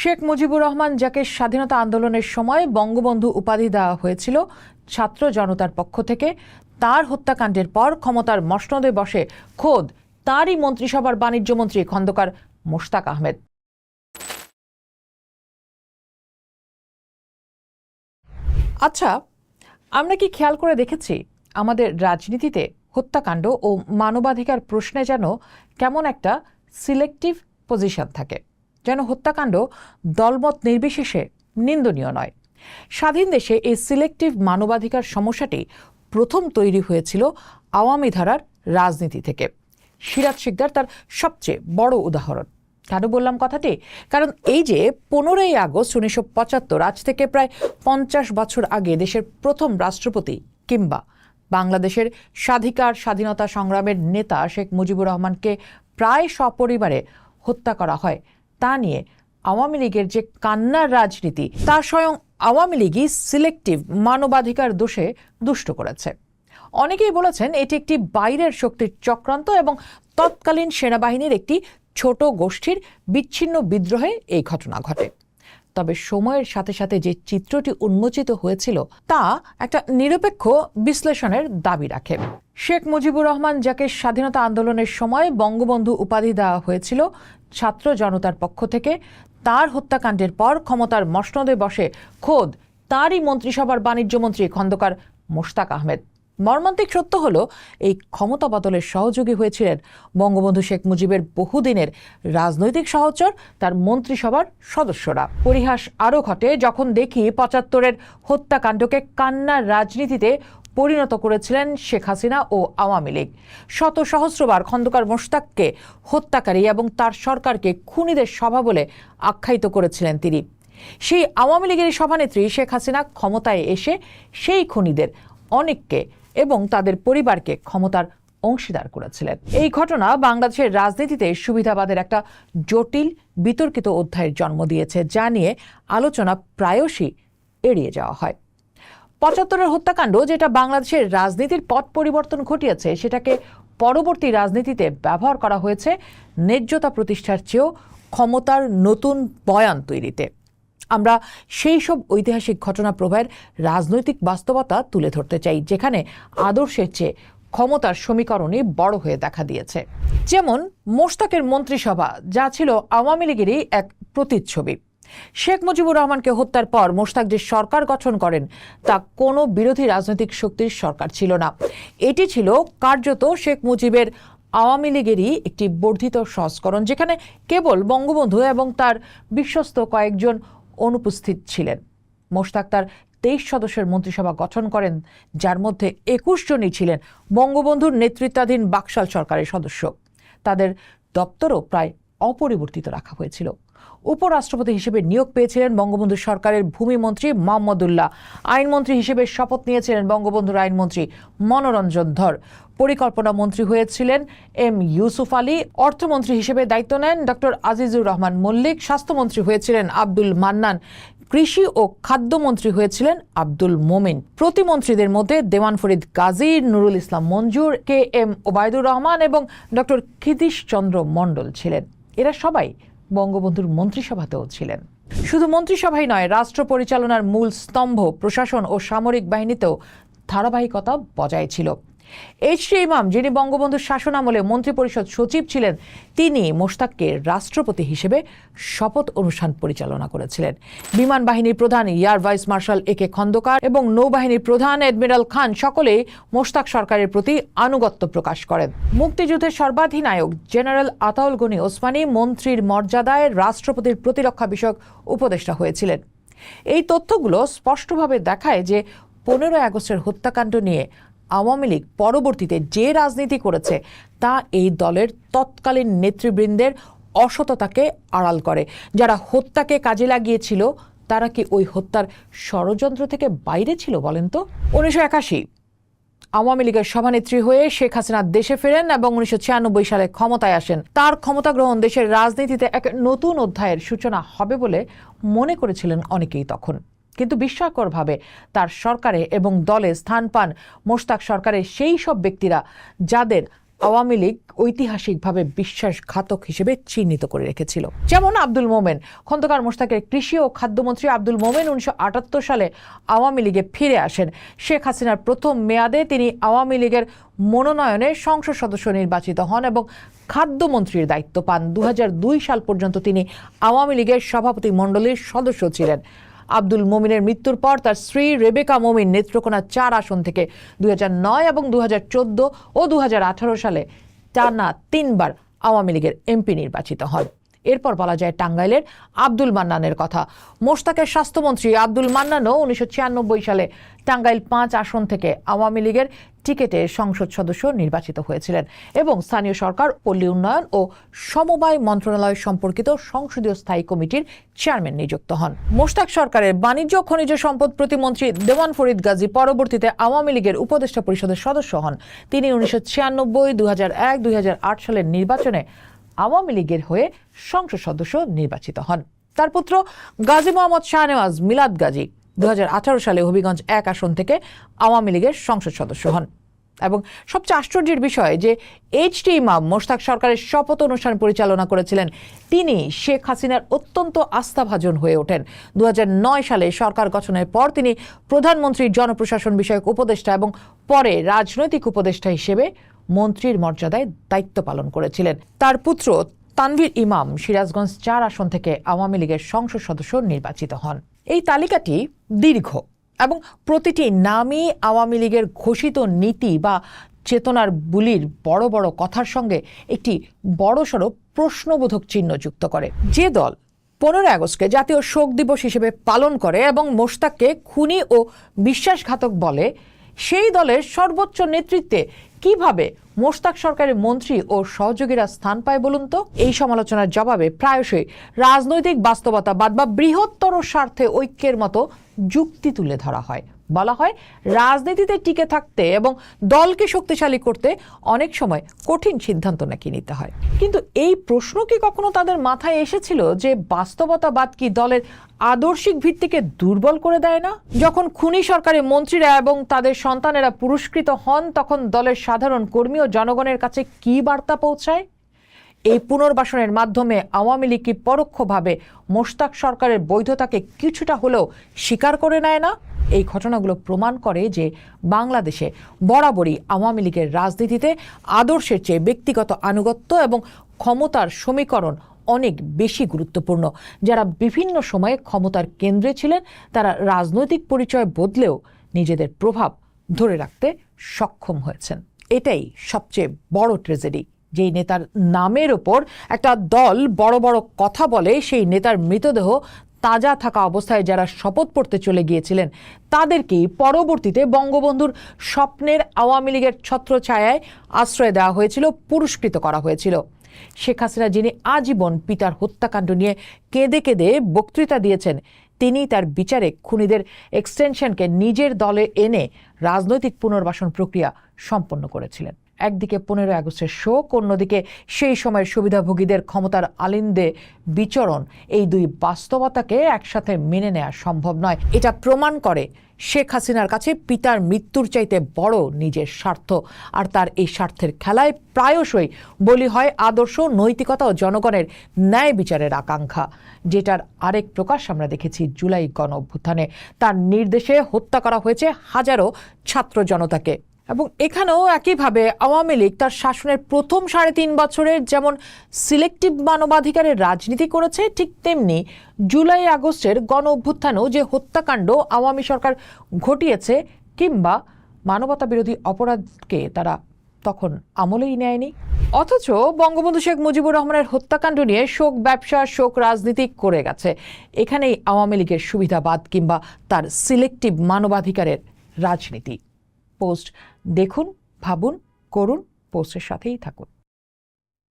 শেখ মুজিবুর রহমান যাকে স্বাধীনতা আন্দোলনের সময় বঙ্গবন্ধু উপাধি দেওয়া হয়েছিল, ছাত্র জনতার পক্ষ থেকে, তার হত্যাকাণ্ডের পর ক্ষমতার মসনদে বসে খোদ তারই মন্ত্রিসভার বাণিজ্যমন্ত্রী খন্দকার মোশতাক আহমেদ। আচ্ছা আমরা কি খেয়াল করে দেখেছি আমাদের রাজনীতিতে হত্যাকাণ্ড ও মানবাধিকার প্রশ্নে যেন কেমন একটা সিলেক্টিভ পজিশন থাকে? যেন হত্যাকাণ্ড দলমত নির্বিশেষে নিন্দনীয় নয়। স্বাধীন দেশে এই সিলেক্টিভ মানবাধিকার সমস্যাটি প্রথম তৈরি হয়েছিল আওয়ামী ধারার রাজনীতি থেকে। সিরাজ শিকদার তার সবচেয়ে বড় উদাহরণ। কেন বললাম কথাটি? কারণ এই যে পনেরোই আগস্ট উনিশশো পঁচাত্তর, আজ থেকে প্রায় পঞ্চাশ বছর আগে দেশের প্রথম রাষ্ট্রপতি কিংবা বাংলাদেশের স্বাধিকার, স্বাধীনতা সংগ্রামের নেতা শেখ মুজিবুর রহমানকে প্রায় সপরিবারে হত্যা করা হয় তা নিয়ে আওয়ামী লীগের যে কান্নার রাজনীতি, তা স্বয়ং আওয়ামী লীগই সিলেক্টিভ মানবাধিকার দোষে দুষ্ট করেছে। অনেকেই বলেছেন এটি একটি বাইরের শক্তির চক্রান্ত এবং তৎকালীন সেনাবাহিনীর একটি ছোট গোষ্ঠীর বিচ্ছিন্ন বিদ্রোহে এই ঘটনা ঘটে। তবে সময়ের সাথে সাথে যে চিত্রটি উন্মোচিত হয়েছিল, তা একটা নিরপেক্ষ বিশ্লেষণের দাবি রাখে। শেখ মুজিবুর রহমান যাকে স্বাধীনতা আন্দোলনের সময় বঙ্গবন্ধু উপাধি দেওয়া হয়েছিল ছাত্র জনতার পক্ষ থেকে তার হত্যাকাণ্ডের পর ক্ষমতার মসনদে বসে খোদ তারই মন্ত্রিসভার বাণিজ্যমন্ত্রী খন্দকার মোশতাক আহমেদ। মর্মান্তিক সত্য হলো, এই ক্ষমতা বদলের সহযোগী হয়েছিলেন বঙ্গবন্ধু শেখ মুজিবের বহুদিনের রাজনৈতিক সহচর, তার মন্ত্রিসভার সদস্যরা। পরিহাস আরও ঘটে, যখন দেখি পঁচাত্তরের হত্যাকাণ্ডকে কান্নার রাজনীতিতে পরিণত করেছিলেন শেখ হাসিনা ও আওয়ামী লীগ। শত সহস্রবার খন্দকার মোশতাককে হত্যাকারী এবং তার সরকারকে খুনিদের সভা বলে আখ্যায়িত করেছিলেন তিনি। সেই আওয়ামী লীগের সভানেত্রী শেখ হাসিনা ক্ষমতায় এসে সেই খুনিদের অনেককে এবং তাদের পরিবারকে ক্ষমতার অংশীদার করেছিলেন। এই ঘটনা বাংলাদেশের রাজনীতিতে সুবিধাবাদের একটা জটিল, বিতর্কিত অধ্যায়ের জন্ম দিয়েছে, যা নিয়ে আলোচনা প্রায়শই এড়িয়ে যাওয়া হয়। পঁচাত্তরের হত্যাকাণ্ড যেটা বাংলাদেশের রাজনীতির পট পরিবর্তন ঘটিয়েছে, সেটাকে পরবর্তী রাজনীতিতে ব্যবহার করা হয়েছে ন্যায্যতা প্রতিষ্ঠার চেয়েও ক্ষমতার নতুন বয়ান তৈরিতে। আমরা সেই সব ঐতিহাসিক ঘটনা প্রবাহের রাজনৈতিক বাস্তবতা তুলে ধরতে চাই, যেখানে আদর্শের চেয়ে ক্ষমতার সমীকরণই বড় হয়ে দেখা দিয়েছে। যেমন মোশতাকের মন্ত্রিসভা, যা ছিল আওয়ামী লীগেরই এক প্রতিচ্ছবি। শেখ মুজিবুর রহমানকে হত্যার পর মোশতাক যে সরকার গঠন করেন, তা কোনো বিরোধী রাজনৈতিক শক্তির সরকার ছিল না। এটি ছিল কার্যত শেখ মুজিবের আওয়ামী লীগেরই একটি বর্ধিত সংস্করণ, যেখানে কেবল বঙ্গবন্ধু এবং তার বিশ্বস্ত কয়েকজন অনুপস্থিত ছিলেন। মোশতাক তার তেইশ সদস্যের মন্ত্রিসভা গঠন করেন, যার মধ্যে একুশ জনই ছিলেন বঙ্গবন্ধুর নেতৃত্বাধীন বাকশাল সরকারের সদস্য। তাদের দপ্তরও প্রায় অপরিবর্তিত রাখা হয়েছিল। উপরাষ্ট্রপতি হিসেবে নিয়োগ পেয়েছিলেন বঙ্গবন্ধু সরকারের ভূমিমন্ত্রী মোহাম্মদুল্লাহ। আইনমন্ত্রী হিসেবে শপথ নিয়েছিলেন বঙ্গবন্ধুর আইনমন্ত্রী মনোরঞ্জন ধর। পরিকল্পনা মন্ত্রী হয়েছিলেন এম ইউসুফ আলী। অর্থমন্ত্রী হিসেবে দায়িত্ব নেন ডক্টর আজিজুর রহমান মল্লিক। স্বাস্থ্যমন্ত্রী হয়েছিলেন আব্দুল মান্নান। কৃষি ও খাদ্যমন্ত্রী হয়েছিলেন আব্দুল মোমিন। প্রতিমন্ত্রীদের মধ্যে দেওয়ান ফরিদ গাজী, নুরুল ইসলাম মঞ্জুর, কে এম ওবায়দুর রহমান এবং ডক্টর ক্ষিতীশ চন্দ্র মণ্ডল ছিলেন। এরা সবাই বঙ্গবন্ধুর মন্ত্রিসভাতেও ছিলেন। শুধু মন্ত্রিসভাই নয়, রাষ্ট্র পরিচালনার মূল স্তম্ভ, প্রশাসন ও সামরিক বাহিনীতেও ধারাবাহিকতা বজায় ছিল। এইচ টি ইমাম যিনি বঙ্গবন্ধুর শাসনামলে মন্ত্রিপরিষদ সচিব ছিলেন, তিনি মোশতাককে রাষ্ট্রপতি হিসেবে শপথ অনুষ্ঠান পরিচালনা করেছিলেন। বিমান বাহিনীর প্রধান air vice marshal A K Khandakar এবং নৌবাহিনীর প্রধান এডমিরাল খান সকলেই মোশতাক সরকারের প্রতি আনুগত্য প্রকাশ করেন। মুক্তিযুদ্ধের সর্বাধিনায়ক জেনারেল আতাউল গনি ওসমানী মন্ত্রীর মর্যাদায় রাষ্ট্রপতির প্রতিরক্ষা বিষয়ক উপদেষ্টা হয়েছিলেন। এই তথ্যগুলো স্পষ্টভাবে দেখায় যে পনেরোই আগস্টের হত্যাকাণ্ড নিয়ে আওয়ামী লীগ পরবর্তীতে যে রাজনীতি করেছে, তা এই দলের তৎকালীন নেতৃবৃন্দের অসততাকে আড়াল করে। যারা হত্যাকে কাজে লাগিয়েছিল, তারা কি ওই হত্যার ষড়যন্ত্র থেকে বাইরে ছিল বলেন তো? উনিশশো একাশি, আওয়ামী লীগের সভানেত্রী হয়ে শেখ হাসিনা দেশে ফেরেন এবং উনিশশো ছিয়ানব্বই সালে ক্ষমতায় আসেন। তার ক্ষমতা গ্রহণ দেশের রাজনীতিতে এক নতুন অধ্যায়ের সূচনা হবে বলে মনে করেছিলেন অনেকেই তখন। কিন্তু বিস্ময়করভাবে তার সরকারে এবং দলে স্থান পান মোশতাক সরকারের সেই সব ব্যক্তিরা যাদের আওয়ামী লীগ ঐতিহাসিকভাবে বিশ্বাসঘাতক হিসেবে চিহ্নিত করে রেখেছিল। যেমন আব্দুল মোমেন, খন্দকার মোশতাকের কৃষি ও খাদ্যমন্ত্রী আব্দুল মোমেন উনিশশো আটাত্তর সালে আওয়ামী লীগে ফিরে আসেন। শেখ হাসিনার প্রথম মেয়াদে তিনি আওয়ামী লীগের মনোনয়নে সংসদ সদস্য নির্বাচিত হন এবং খাদ্যমন্ত্রীর দায়িত্ব পান। দু হাজার দুই সাল পর্যন্ত তিনি আওয়ামী লীগের সভাপতি মণ্ডলীর সদস্য ছিলেন। আব্দুল মোমিনের মৃত্যুর পর তার স্ত্রী রেবেকা মোমিন নেত্রকোনা চার আসন থেকে হাজার নয় এবং দু চোদ্দ ও দু হাজার আঠারো সালে টানা তিনবার আওয়ামী লীগের এমপি নির্বাচিত হন। এরপর বলা যায় টাঙ্গাইলের আব্দুল মান্নানের কথা। মোশতাকের স্বাস্থ্যমন্ত্রী আব্দুল মান্নানও উনিশশো সালে টাঙ্গাইল পাঁচ আসন থেকে আওয়ামী লীগের টিকেটে সংসদ সদস্য নির্বাচিত হয়েছিলেন এবং স্থানীয় সরকার, পল্লী উন্নয়ন ও সমবায় মন্ত্রণালয় সম্পর্কিত সংসদীয় স্থায়ী কমিটির চেয়ারম্যান নিযুক্ত হন। মোশতাক সরকারের বাণিজ্য খনিজ সম্পদ প্রতিমন্ত্রী দেওয়ান ফরিদ গাজী পরবর্তীতে আওয়ামী লীগের উপদেষ্টা পরিষদের সদস্য হন। তিনি উনিশশো ছিয়ানব্বই দুই হাজার এক সালের নির্বাচনে আওয়ামী লীগের হয়ে সংসদ সদস্য নির্বাচিত হন। তার পুত্র গাজী মোহাম্মদ শাহনেওয়াজ মিলাদ গাজী দুহাজার আঠারো সালে হবিগঞ্জ এক আসন থেকে আওয়ামী লীগের সংসদ সদস্য হন। এবং সবচেয়ে আশ্চর্যের বিষয় যে এইচটি ইমাম মোশতাক সরকারের শপথ অনুষ্ঠান পরিচালনা করেছিলেন তিনি, শেখ হাসিনার অত্যন্ত আস্থাভাজন হয়ে ওঠেন। দু হাজার নয় সালে সরকার গঠনের পর তিনি প্রধানমন্ত্রীর জনপ্রশাসন বিষয়ক উপদেষ্টা এবং পরে রাজনৈতিক উপদেষ্টা হিসেবে মন্ত্রীর মর্যাদায় দায়িত্ব পালন করেছিলেন। তার পুত্র তানভীর ইমাম সিরাজগঞ্জ চার আসন থেকে আওয়ামী লীগের সংসদ সদস্য নির্বাচিত হন। এই তালিকাটি দীর্ঘ এবং প্রতিটি নামই আওয়ামী লীগের ঘোষিত নীতি বা চেতনার বুলির বড় বড় কথার সঙ্গে একটি বড়সড় প্রশ্নবোধক চিহ্ন যুক্ত করে। যে দল পনেরোই আগস্টকে জাতীয় শোক দিবস হিসেবে পালন করে এবং মোশতাককে খুনি ও বিশ্বাসঘাতক বলে, সেই দলের সর্বোচ্চ নেতৃত্বে কীভাবে মোশতাক সরকারের মন্ত্রী ও সহযোগীরা স্থান পায় বলুন তো? এই সমালোচনার জবাবে প্রায়শই রাজনৈতিক বাস্তবতাবাদ বা বৃহত্তর স্বার্থে ঐক্যের মতো যুক্তি তুলে ধরা হয়। বলা হয়, রাজনীতিতে টিকে থাকতে এবং দলকে শক্তিশালী করতে অনেক সময় কঠিন সিদ্ধান্ত নাকি নিতে হয়। কিন্তু এই প্রশ্ন কি কখনো তাদের মাথায় এসেছিল যে বাস্তবতাবাদ কি দলের আদর্শিক ভিত্তিকে দুর্বল করে দেয় না? যখন খুনি সরকারের মন্ত্রীরা এবং তাদের সন্তানেরা পুরস্কৃত হন, তখন দলের সাধারণ কর্মী ও জনগণের কাছে কি বার্তা পৌঁছায়? এই পুনর্বাসনের মাধ্যমে আওয়ামী লীগ কি পরোক্ষভাবে মোশতাক সরকারের বৈধতাকে কিছুটা হলেও স্বীকার করে নেয় না? এই ঘটনাগুলো প্রমাণ করে যে বাংলাদেশে বরাবরই আওয়ামী লীগের রাজনীতিতে আদর্শের চেয়ে ব্যক্তিগত আনুগত্য এবং ক্ষমতার সমীকরণ অনেক বেশি গুরুত্বপূর্ণ। যারা বিভিন্ন সময়ে ক্ষমতার কেন্দ্রে ছিলেন, তারা রাজনৈতিক পরিচয় বদলেও নিজেদের প্রভাব ধরে রাখতে সক্ষম হয়েছেন। এটাই সবচেয়ে বড় ট্রেজেডি যেই নেতার নামের ওপর একটা দল বড় বড় কথা বলে, সেই নেতার মৃতদেহ তাজা থাকা অবস্থায় যারা শপথ পড়তে চলে গিয়েছিলেন, তাদেরকেই পরবর্তীতে বঙ্গবন্ধুর স্বপ্নের আওয়ামী লীগের ছত্রছায়ায় আশ্রয় দেওয়া হয়েছিল, পুরস্কৃত করা হয়েছিল। শেখ হাসিনা যিনি আজীবন পিতার হত্যাকাণ্ড নিয়ে কেঁদে কেঁদে বক্তৃতা দিয়েছেন, তিনি তার বিচারে খুনিদের এক্সটেনশনকে নিজের দলে এনে রাজনৈতিক পুনর্বাসন প্রক্রিয়া সম্পন্ন করেছিলেন। একদিকে পনেরোই আগস্টের শোক, অন্যদিকে সেই সময়ের সুবিধাভোগীদের ক্ষমতার আলিন্দে বিচরণ। এই দুই বাস্তবতাকে একসাথে মেনে নেওয়া সম্ভব নয়। এটা প্রমাণ করে শেখ হাসিনার কাছে পিতার মৃত্যুর চাইতে বড় নিজের স্বার্থ। আর তার এই স্বার্থের খেলায় প্রায়শই বলি হয় আদর্শ, নৈতিকতা ও জনগণের ন্যায় বিচারের আকাঙ্ক্ষা। যেটার আরেক প্রকাশ আমরা দেখেছি জুলাই গণ অভ্যুত্থানে তার নির্দেশে হত্যা করা হয়েছে হাজারো ছাত্র জনতাকে। এবং এখানেও একইভাবে আওয়ামী লীগ তার শাসনের প্রথম সাড়ে তিন বছরের যেমন সিলেক্টিভ মানবাধিকারের রাজনীতি করেছে, ঠিক তেমনি জুলাই আগস্টের গণ অভ্যুত্থানেও যে হত্যাকাণ্ড আওয়ামী সরকার ঘটিয়েছে কিংবা মানবতা বিরোধী অপরাধকে তারা তখন আমলেই নেয়নি। অথচ বঙ্গবন্ধু শেখ মুজিবুর রহমানের হত্যাকাণ্ড নিয়ে শোক ব্যবসা, শোক রাজনীতি করে গেছে। এখানেই আওয়ামী লীগের সুবিধাবাদ কিংবা তার সিলেক্টিভ মানবাধিকারের রাজনীতি। পোস্ট দেখুন ভাবুন করুন পোস্টের সাথেই থাকুন।